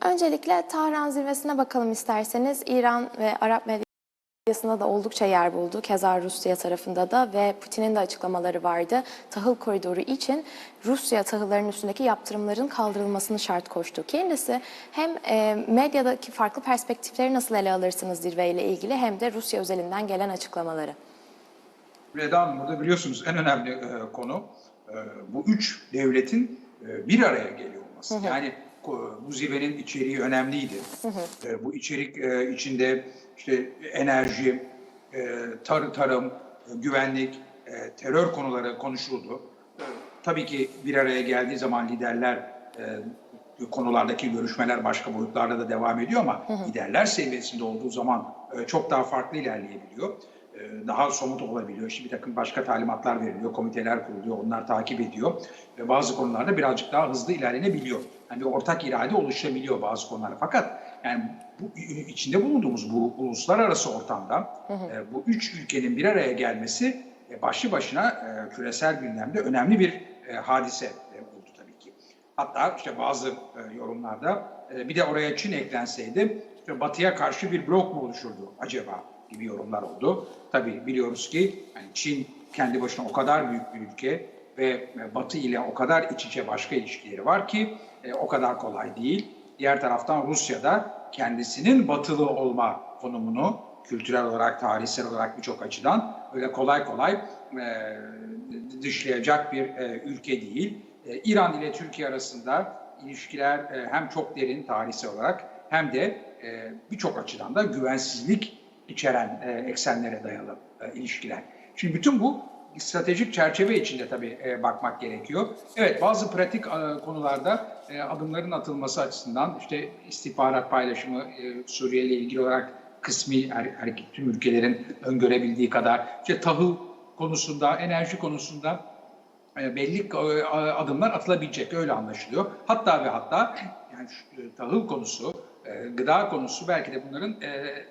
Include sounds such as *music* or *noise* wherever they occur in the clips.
Öncelikle Tahran zirvesine bakalım isterseniz. İran ve Arap medyasında da oldukça yer buldu. Keza Rusya tarafında da ve Putin'in de açıklamaları vardı. Tahıl koridoru için Rusya tahıllarının üstündeki yaptırımların kaldırılmasını şart koştu. Kendisi hem e, medyadaki farklı perspektifleri nasıl ele alırsınız zirveyle ilgili hem de Rusya özelinden gelen açıklamaları. Reda Hanım burada biliyorsunuz en önemli e, konu e, bu üç devletin bir araya geliyor olması. Yani ko- bu zirvenin içeriği önemliydi. E, bu içerik e, içinde işte enerji, e, tar tarım, e, güvenlik, e, terör konuları konuşuldu. E, tabii ki bir araya geldiği zaman liderler e, konulardaki görüşmeler başka boyutlarda da devam ediyor ama liderler seviyesinde olduğu zaman e, çok daha farklı ilerleyebiliyor. E, Daha somut olabiliyor. İşte bir takım başka talimatlar veriliyor, komiteler kuruluyor, onlar takip ediyor. Ve bazı konularda birazcık daha hızlı ilerlenebiliyor. Yani bir ortak irade oluşabiliyor bazı konularda. Fakat yani bu içinde bulunduğumuz bu uluslararası ortamda e, bu üç ülkenin bir araya gelmesi e, başlı başına e, küresel gündemde önemli bir e, hadise e, oldu tabii ki. Hatta işte bazı e, yorumlarda e, bir de oraya Çin eklenseydi işte Batı'ya karşı bir blok mu oluşurdu acaba gibi yorumlar oldu. Tabii biliyoruz ki yani Çin kendi başına o kadar büyük bir ülke ve e, Batı ile o kadar iç içe başka ilişkileri var ki e, o kadar kolay değil. Diğer taraftan Rusya da kendisinin batılı olma konumunu kültürel olarak, tarihsel olarak birçok açıdan öyle kolay kolay e, dışlayacak bir e, ülke değil. E, İran ile Türkiye arasında ilişkiler e, hem çok derin tarihsel olarak hem de e, birçok açıdan da güvensizlik içeren e, eksenlere dayalı e, ilişkiler. Şimdi bütün bu stratejik çerçeve içinde tabii e, bakmak gerekiyor. Evet bazı pratik e, konularda e, adımların atılması açısından işte istihbarat paylaşımı e, Suriye ile ilgili olarak kısmi her, her tüm ülkelerin öngörebildiği kadar işte tahıl konusunda, enerji konusunda e, belli e, adımlar atılabilecek öyle anlaşılıyor. Hatta ve hatta yani şu, e, tahıl konusu, e, gıda konusu belki de bunların e, e,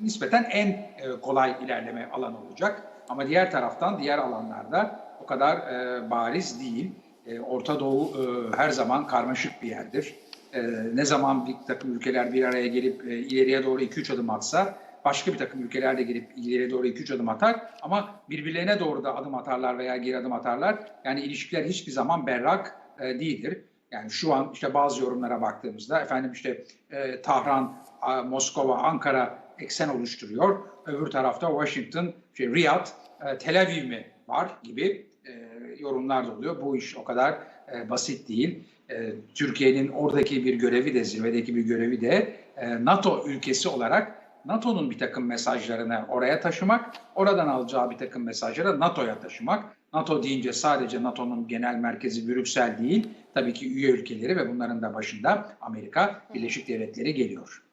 nispeten en e, kolay ilerleme alanı olacak. Ama diğer taraftan diğer alanlarda o kadar e, bariz değil. E, Orta Doğu e, her zaman karmaşık bir yerdir. E, ne zaman bir takım ülkeler bir araya gelip e, ileriye doğru 2-3 adım atsa başka bir takım ülkeler de gelip ileriye doğru 2-3 adım atar ama birbirlerine doğru da adım atarlar veya geri adım atarlar. Yani ilişkiler hiçbir zaman berrak e, değildir. Yani şu an işte bazı yorumlara baktığımızda efendim işte e, Tahran, a, Moskova, Ankara eksen oluşturuyor. Öbür tarafta Washington, şey, Riyad, e, Tel Aviv mi var gibi e, yorumlar da oluyor. Bu iş o kadar e, basit değil. E, Türkiye'nin oradaki bir görevi de zirvedeki bir görevi de e, NATO ülkesi olarak NATO'nun bir takım mesajlarını oraya taşımak, oradan alacağı bir takım mesajları NATO'ya taşımak. NATO deyince sadece NATO'nun genel merkezi Brüksel değil, tabii ki üye ülkeleri ve bunların da başında Amerika Birleşik Devletleri geliyor.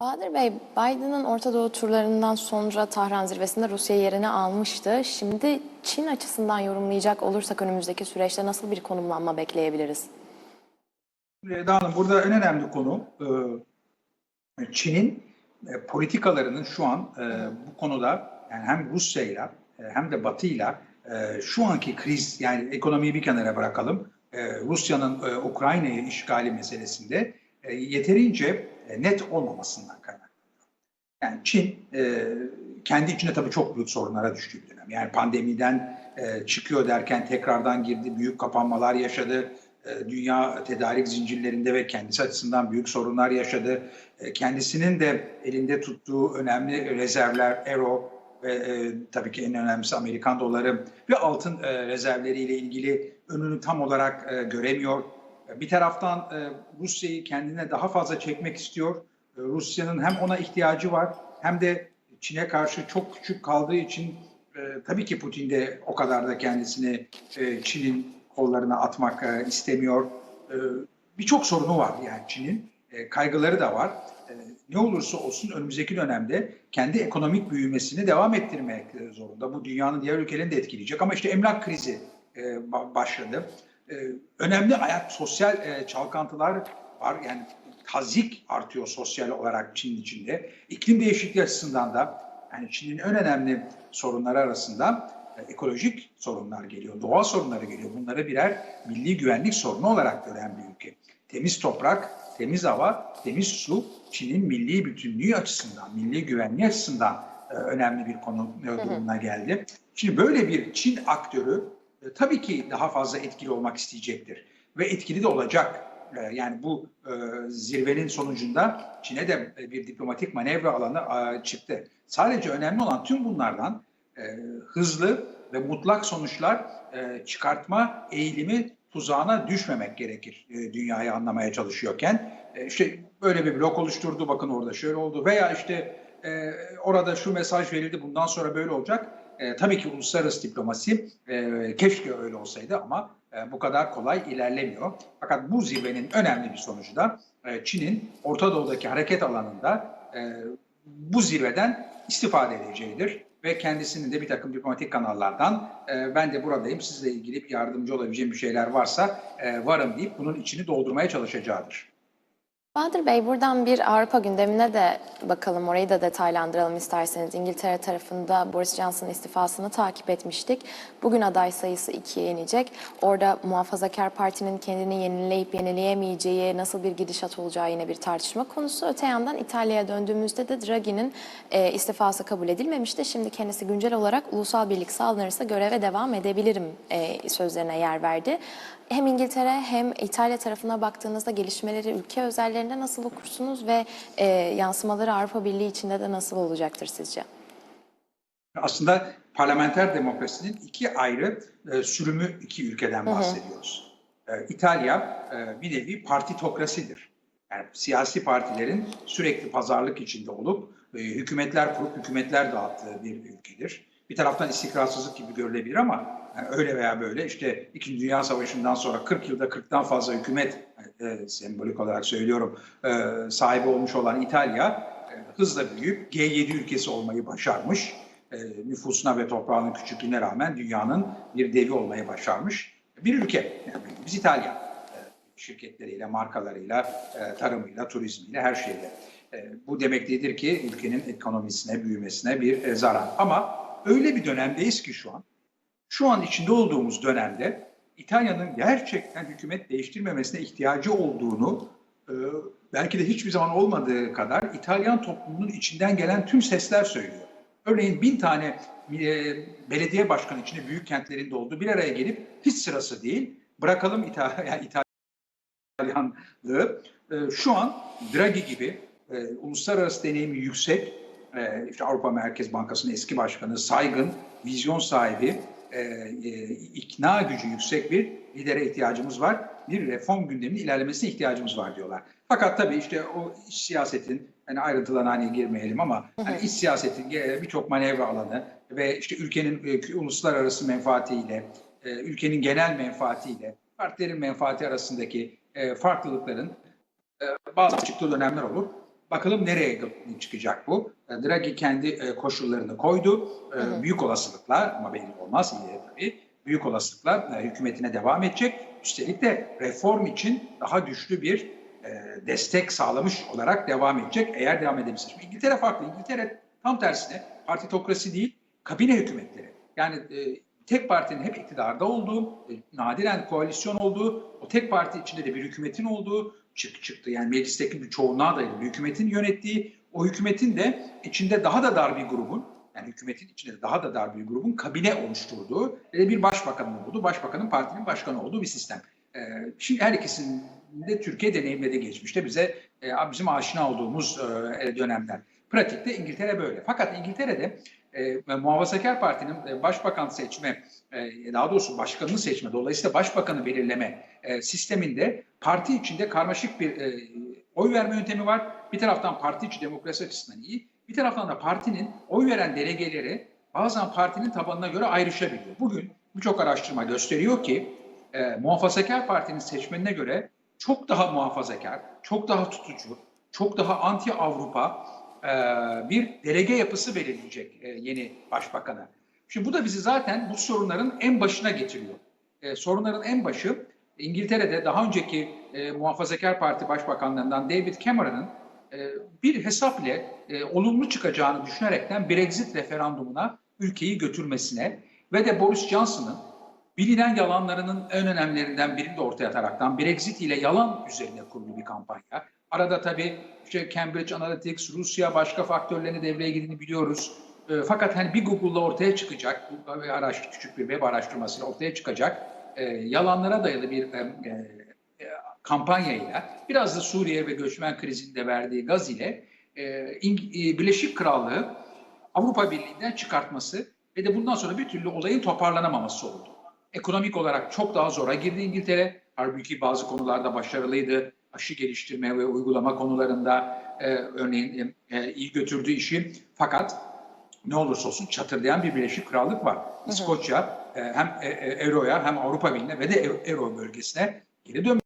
Bahadır Bey, Biden'ın Orta Doğu turlarından sonra Tahran zirvesinde Rusya yerini almıştı. Şimdi Çin açısından yorumlayacak olursak önümüzdeki süreçte nasıl bir konumlanma bekleyebiliriz? Reda Hanım burada en önemli konu e, Çin'in e, politikalarının şu an e, bu konuda yani hem Rusya'yla hem de Batı'yla şu anki kriz yani ekonomiyi bir kenara bırakalım Rusya'nın Ukrayna'yı işgali meselesinde yeterince net olmamasından kaynaklanıyor. Yani Çin e, kendi içinde tabii çok büyük sorunlara düştüğü bir dönem. Yani pandemiden e, çıkıyor derken tekrardan girdi, büyük kapanmalar yaşadı. E, dünya tedarik zincirlerinde ve kendisi açısından büyük sorunlar yaşadı. E, kendisinin de elinde tuttuğu önemli rezervler, euro ve e, tabii ki en önemlisi Amerikan doları ve altın e, rezervleriyle ilgili önünü tam olarak e, göremiyor. Bir taraftan e, Rusya'yı kendine daha fazla çekmek istiyor. E, Rusya'nın hem ona ihtiyacı var hem de Çin'e karşı çok küçük kaldığı için e, tabii ki Putin de o kadar da kendisini Çin'in kollarına atmak istemiyor. Birçok sorunu var yani Çin'in. Kaygıları da var. Ne olursa olsun önümüzdeki dönemde kendi ekonomik büyümesini devam ettirmek zorunda. Bu dünyanın diğer ülkelerini de etkileyecek. Ama işte emlak krizi ba- başladı. E, önemli hayat sosyal e, çalkantılar var. Yani tazik artıyor sosyal olarak Çin'in içinde. İklim değişikliği açısından da yani Çin'in en önemli sorunları arasında e, ekolojik sorunlar geliyor, doğa sorunları geliyor. Bunları birer milli güvenlik sorunu olarak gören bir ülke. Temiz toprak, temiz hava, temiz su Çin'in milli bütünlüğü açısından, milli güvenliği açısından e, önemli bir konu durumuna geldi. Şimdi böyle bir Çin aktörü e, tabii ki daha fazla etkili olmak isteyecektir ve etkili de olacak. E, yani bu e, zirvenin sonucunda Çin'e de bir diplomatik manevra alanı çıktı. Sadece önemli olan tüm bunlardan hızlı ve mutlak sonuçlar e, çıkartma eğilimi tuzağına düşmemek gerekir dünyayı anlamaya çalışıyorken. E, işte böyle bir blok oluşturdu bakın orada şöyle oldu veya işte orada şu mesaj verildi bundan sonra böyle olacak. E, tabii ki uluslararası diplomasi e, keşke öyle olsaydı ama e, bu kadar kolay ilerlemiyor. Fakat bu zirvenin önemli bir sonucu da e, Çin'in Orta Doğu'daki hareket alanında e, bu zirveden istifade edeceğidir ve kendisinin de bir takım diplomatik kanallardan e, ben de buradayım sizle ilgili bir yardımcı olabileceğim bir şeyler varsa e, varım deyip bunun içini doldurmaya çalışacağıdır. Bahadır Bey buradan bir Avrupa gündemine de bakalım orayı da detaylandıralım isterseniz. İngiltere tarafında Boris Johnson'ın istifasını takip etmiştik. Bugün aday sayısı ikiye inecek. Orada muhafazakar partinin kendini yenileyip yenileyemeyeceği, nasıl bir gidişat olacağı yine bir tartışma konusu. Öte yandan İtalya'ya döndüğümüzde de Draghi'nin e, istifası kabul edilmemişti. Şimdi kendisi güncel olarak ulusal birlik sağlanırsa göreve devam edebilirim e, sözlerine yer verdi. Hem İngiltere hem İtalya tarafına baktığınızda gelişmeleri ülke özellerinde nasıl okursunuz ve e, yansımaları Avrupa Birliği içinde de nasıl olacaktır sizce? Aslında parlamenter demokrasinin iki ayrı e, sürümü iki ülkeden bahsediyoruz. E, İtalya e, bir nevi partitokrasidir. Yani siyasi partilerin sürekli pazarlık içinde olup e, hükümetler kurup hükümetler dağıttığı bir ülkedir. Bir taraftan istikrarsızlık gibi görülebilir ama yani öyle veya böyle işte İkinci Dünya Savaşı'ndan sonra 40 yılda 40'tan fazla hükümet e, sembolik olarak söylüyorum e, sahibi olmuş olan İtalya e, hızla büyüyüp G7 ülkesi olmayı başarmış. E, nüfusuna ve toprağının küçüklüğüne rağmen dünyanın bir devi olmayı başarmış bir ülke. Yani biz İtalya e, şirketleriyle, markalarıyla, e, tarımıyla, turizmiyle, her şeyle. E, bu demek değildir ki ülkenin ekonomisine, büyümesine bir e, zarar. Ama öyle bir dönemdeyiz ki şu an, şu an içinde olduğumuz dönemde İtalya'nın gerçekten hükümet değiştirmemesine ihtiyacı olduğunu e, belki de hiçbir zaman olmadığı kadar İtalyan toplumunun içinden gelen tüm sesler söylüyor. Örneğin bin tane e, belediye başkanı içinde büyük kentlerinde olduğu bir araya gelip hiç sırası değil. Bırakalım İtalya, *laughs* İtalyanlığı. E, şu an Draghi gibi e, uluslararası deneyimi yüksek, e, işte Avrupa Merkez Bankası'nın eski başkanı, saygın, vizyon sahibi, e, e, ikna gücü yüksek bir lidere ihtiyacımız var. Bir reform gündeminin ilerlemesine ihtiyacımız var diyorlar. Fakat tabii işte o iç siyasetin hani ayrıntılarına hani girmeyelim ama hani iç siyasetin birçok manevra alanı ve işte ülkenin e, uluslararası menfaatiyle, e, ülkenin genel menfaatiyle, partilerin menfaati arasındaki e, farklılıkların bazı çıktığı dönemler olur. Bakalım nereye çıkacak bu? E, Draghi kendi e, koşullarını koydu. E. Büyük olasılıkla ama belli olmaz yine tabii. Büyük olasılıkla hükümetine devam edecek. Üstelik de reform için daha güçlü bir destek sağlamış olarak devam edecek eğer devam edebilirse. İngiltere farklı. İngiltere tam tersine partitokrasi değil, kabine hükümetleri. Yani tek partinin hep iktidarda olduğu, nadiren koalisyon olduğu, o tek parti içinde de bir hükümetin olduğu, çık çıktı. Yani meclisteki bir çoğunluğa dayalı hükümetin yönettiği, o hükümetin de içinde daha da dar bir grubun, yani hükümetin içinde daha da dar bir grubun kabine oluşturduğu ve bir başbakanın olduğu, başbakanın partinin başkanı olduğu bir sistem. Ee, şimdi her ikisinin de Türkiye deneyimledi geçmişte bize e, bizim aşina olduğumuz e, dönemler. Pratikte İngiltere böyle. Fakat İngiltere'de e, Muhafazakar Parti'nin e, başbakan seçme, e, daha doğrusu başkanını seçme, dolayısıyla başbakanı belirleme e, sisteminde parti içinde karmaşık bir e, oy verme yöntemi var. Bir taraftan parti içi demokrasi açısından iyi, bir taraftan da partinin oy veren delegeleri bazen partinin tabanına göre ayrışabiliyor. Bugün birçok araştırma gösteriyor ki e, Muhafazakar Parti'nin seçmenine göre çok daha muhafazakar, çok daha tutucu, çok daha anti-Avrupa e, bir delege yapısı belirleyecek e, yeni başbakanı. Şimdi bu da bizi zaten bu sorunların en başına getiriyor. E, sorunların en başı İngiltere'de daha önceki e, Muhafazakar Parti Başbakanlarından David Cameron'ın e, bir hesap ile e, olumlu çıkacağını düşünerekten Brexit referandumuna ülkeyi götürmesine ve de Boris Johnson'ın bilinen yalanlarının en önemlilerinden birini de ortaya ataraktan Brexit ile yalan üzerine kurulu bir kampanya. Arada tabii işte Cambridge Analytics, Rusya başka faktörlerin devreye girdiğini biliyoruz. E, fakat hani bir Google'la ortaya çıkacak, bu bir araş, küçük bir web araştırmasıyla ortaya çıkacak e, yalanlara dayalı bir e, e, kampanyayla biraz da Suriye ve göçmen krizinde verdiği gaz ile e, İng- e, Birleşik Krallığı Avrupa Birliği'nden çıkartması ve de bundan sonra bir türlü olayın toparlanamaması oldu. Ekonomik olarak çok daha zora girdi İngiltere. Halbuki bazı konularda başarılıydı. Aşı geliştirme ve uygulama konularında e, örneğin e, e, iyi götürdüğü işi. Fakat ne olursa olsun çatırdayan bir Birleşik Krallık var. İskoçya e, hem e, e, Euro'ya hem Avrupa Birliği'ne ve de Euro, Euro bölgesine geri dönmek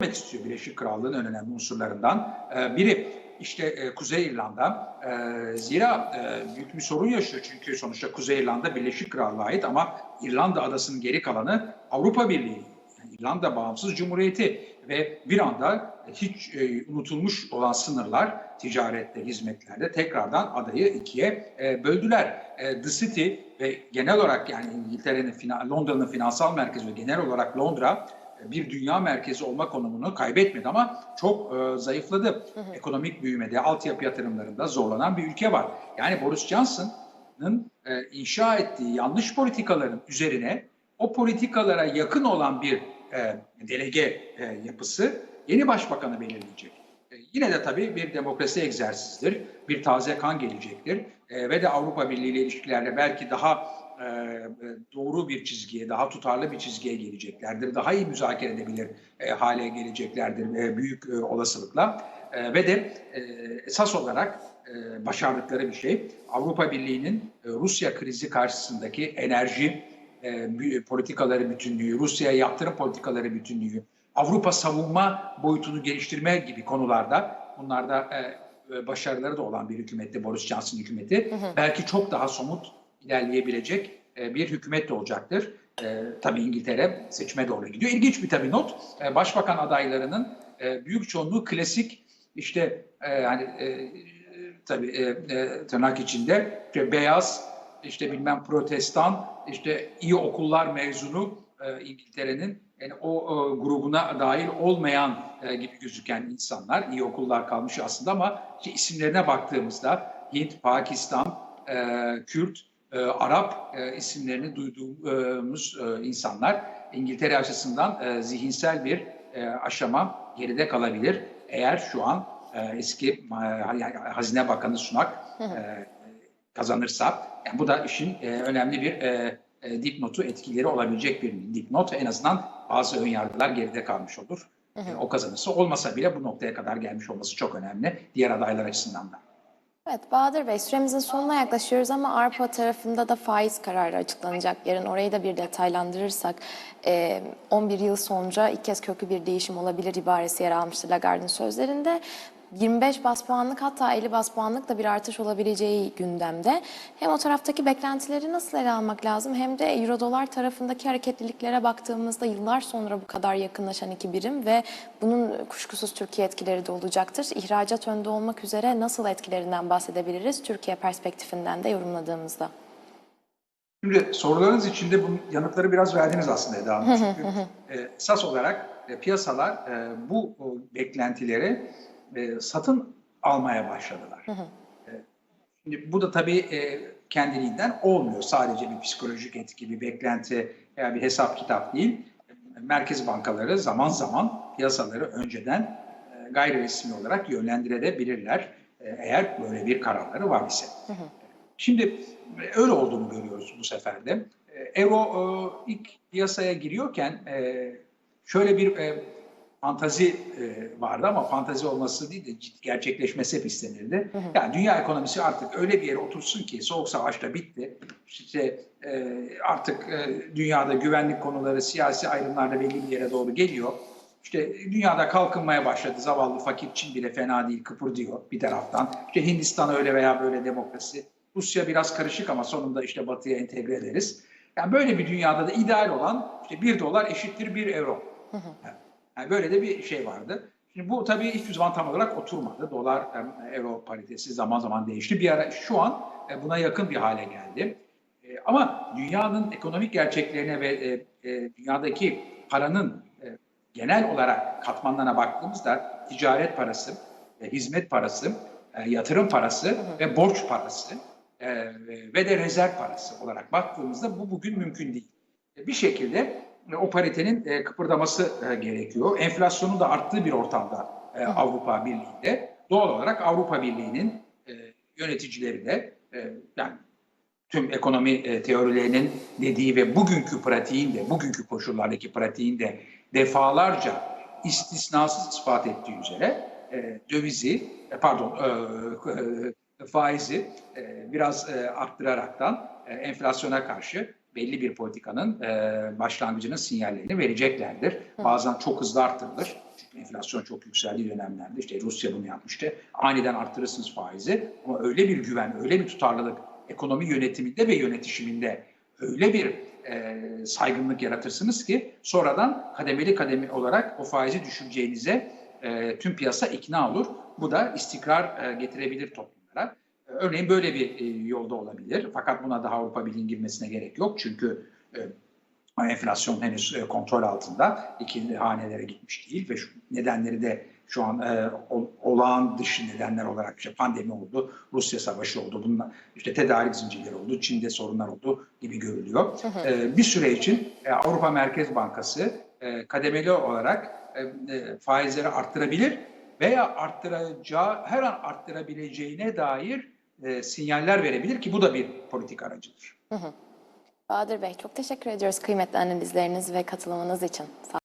etmek istiyor Birleşik Krallığın önemli unsurlarından e, biri. işte e, Kuzey İrlanda. E, zira büyük bir sorun yaşıyor çünkü sonuçta Kuzey İrlanda Birleşik Krallığa ait ama İrlanda adasının geri kalanı Avrupa Birliği. İrlanda Bağımsız Cumhuriyeti ve bir anda hiç unutulmuş olan sınırlar ticarette, hizmetlerde tekrardan adayı ikiye böldüler. The City ve genel olarak yani İngiltere'nin, Londra'nın finansal merkezi ve genel olarak Londra bir dünya merkezi olma konumunu kaybetmedi ama çok e, zayıfladı. Ekonomik büyümede, altyapı yatırımlarında zorlanan bir ülke var. Yani Boris Johnson'ın e, inşa ettiği yanlış politikaların üzerine o politikalara yakın olan bir e, delege e, yapısı yeni başbakanı belirleyecek. E, yine de tabii bir demokrasi egzersizidir, bir taze kan gelecektir E, ve de Avrupa Birliği ile ilişkilerde belki daha e, doğru bir çizgiye, daha tutarlı bir çizgiye geleceklerdir. Daha iyi müzakere edebilir e, hale geleceklerdir e, büyük e, olasılıkla. E, ve de e, esas olarak e, başardıkları bir şey Avrupa Birliği'nin e, Rusya krizi karşısındaki enerji e, politikaları bütünlüğü, Rusya'ya yaptırım politikaları bütünlüğü, Avrupa savunma boyutunu geliştirme gibi konularda bunlarda e, e, başarıları da olan bir hükümette Boris Johnson hükümeti belki çok daha somut ilerleyebilecek e, bir hükümet de olacaktır. E, tabii İngiltere seçime doğru gidiyor. İlginç bir tabii not. E, başbakan adaylarının e, büyük çoğunluğu klasik işte e, yani e, tabii e, e, tırnak içinde işte beyaz işte bilmem protestan işte iyi okullar mezunu e, İngiltere'nin yani o e, grubuna dahil olmayan e, gibi gözüken insanlar iyi okullar kalmış aslında ama işte isimlerine baktığımızda Hint, Pakistan, e, Kürt, e, Arap e, isimlerini duyduğumuz e, insanlar İngiltere açısından e, zihinsel bir e, aşama geride kalabilir. Eğer şu an e, eski e, Hazine Bakanı Sunak e, kazanırsa, yani bu da işin e, önemli bir e, e, dipnotu etkileri olabilecek bir dipnot. En azından bazı önyargılar geride kalmış olur. E, o kazanırsa olmasa bile bu noktaya kadar gelmiş olması çok önemli diğer adaylar açısından da. Evet Bahadır Bey süremizin sonuna yaklaşıyoruz ama Avrupa tarafında da faiz kararı açıklanacak. Yarın orayı da bir detaylandırırsak e, 11 yıl sonra ilk kez köklü bir değişim olabilir ibaresi yer almıştı Lagarde'ın sözlerinde. 25 bas puanlık hatta 50 bas puanlık da bir artış olabileceği gündemde. Hem o taraftaki beklentileri nasıl ele almak lazım hem de euro dolar tarafındaki hareketliliklere baktığımızda yıllar sonra bu kadar yakınlaşan iki birim ve bunun kuşkusuz Türkiye etkileri de olacaktır. İhracat önde olmak üzere nasıl etkilerinden bahsedebiliriz Türkiye perspektifinden de yorumladığımızda? Şimdi sorularınız içinde bu yanıtları biraz verdiniz aslında Eda Hanım. Çünkü e, esas olarak e, piyasalar e, bu o, beklentileri e, satın almaya başladılar. E, şimdi bu da tabii e, kendiliğinden olmuyor. Sadece bir psikolojik etki, bir beklenti veya bir hesap kitap değil. Merkez bankaları zaman zaman piyasaları önceden e, gayri resmi olarak yönlendirebilirler. E, eğer böyle bir kararları var ise. Şimdi öyle olduğunu görüyoruz bu sefer de. E, Euro e, ilk piyasaya giriyorken e, şöyle bir e, fantazi e, vardı ama fantazi olması değil de gerçekleşmesi hep istenirdi. Yani dünya ekonomisi artık öyle bir yere otursun ki soğuk savaş da bitti. İşte e, artık e, dünyada güvenlik konuları, siyasi ayrımlar da belli bir yere doğru geliyor. İşte dünyada kalkınmaya başladı. Zavallı fakir Çin bile fena değil, kıpırdıyor bir taraftan. İşte Hindistan öyle veya böyle demokrasi. Rusya biraz karışık ama sonunda işte batıya entegre ederiz. Yani böyle bir dünyada da ideal olan işte bir dolar eşittir bir euro. Yani böyle de bir şey vardı. Şimdi bu tabii hiçbir zaman tam olarak oturmadı. Dolar euro paritesi zaman zaman değişti. Bir ara şu an e, buna yakın bir hale geldi. E, Ama dünyanın ekonomik gerçeklerine ve e, dünyadaki paranın genel olarak katmanlarına baktığımızda ticaret parası, hizmet parası, yatırım parası ve borç parası ve de rezerv parası olarak baktığımızda bu bugün mümkün değil. Bir şekilde o paritenin e, kıpırdaması e, gerekiyor. Enflasyonun da arttığı bir ortamda e, Avrupa Birliği'nde doğal olarak Avrupa Birliği'nin yöneticileri de yani tüm ekonomi teorilerinin dediği ve bugünkü pratiğin de, bugünkü koşullardaki pratiğin de defalarca istisnasız ispat ettiği üzere dövizi, pardon faizi biraz arttıraraktan enflasyona karşı belli bir politikanın e, başlangıcının sinyallerini vereceklerdir. Bazen çok hızlı arttırılır. Çünkü enflasyon çok yükseldiği dönemlerde işte Rusya bunu yapmıştı. Aniden arttırırsınız faizi ama öyle bir güven, öyle bir tutarlılık ekonomi yönetiminde ve yönetişiminde öyle bir e, saygınlık yaratırsınız ki sonradan kademeli kademe olarak o faizi düşüreceğinize e, tüm piyasa ikna olur. Bu da istikrar e, getirebilir toplumlara. Örneğin böyle bir e, yolda olabilir. Fakat buna daha Avrupa Birliği'nin girmesine gerek yok. Çünkü e, enflasyon henüz e, kontrol altında. İkili hanelere gitmiş değil ve şu nedenleri de şu an e, ol- olağan dışı nedenler olarak işte pandemi oldu, Rusya savaşı oldu, bunlar işte tedarik zincirleri oldu, Çin'de sorunlar oldu gibi görülüyor. E, bir süre için e, Avrupa Merkez Bankası e, kademeli olarak e, e, faizleri arttırabilir veya arttıracağı, her an arttırabileceğine dair e, sinyaller verebilir ki bu da bir politik aracıdır. Bahadır Bey çok teşekkür ediyoruz kıymetli analizleriniz ve katılımınız için. Sağ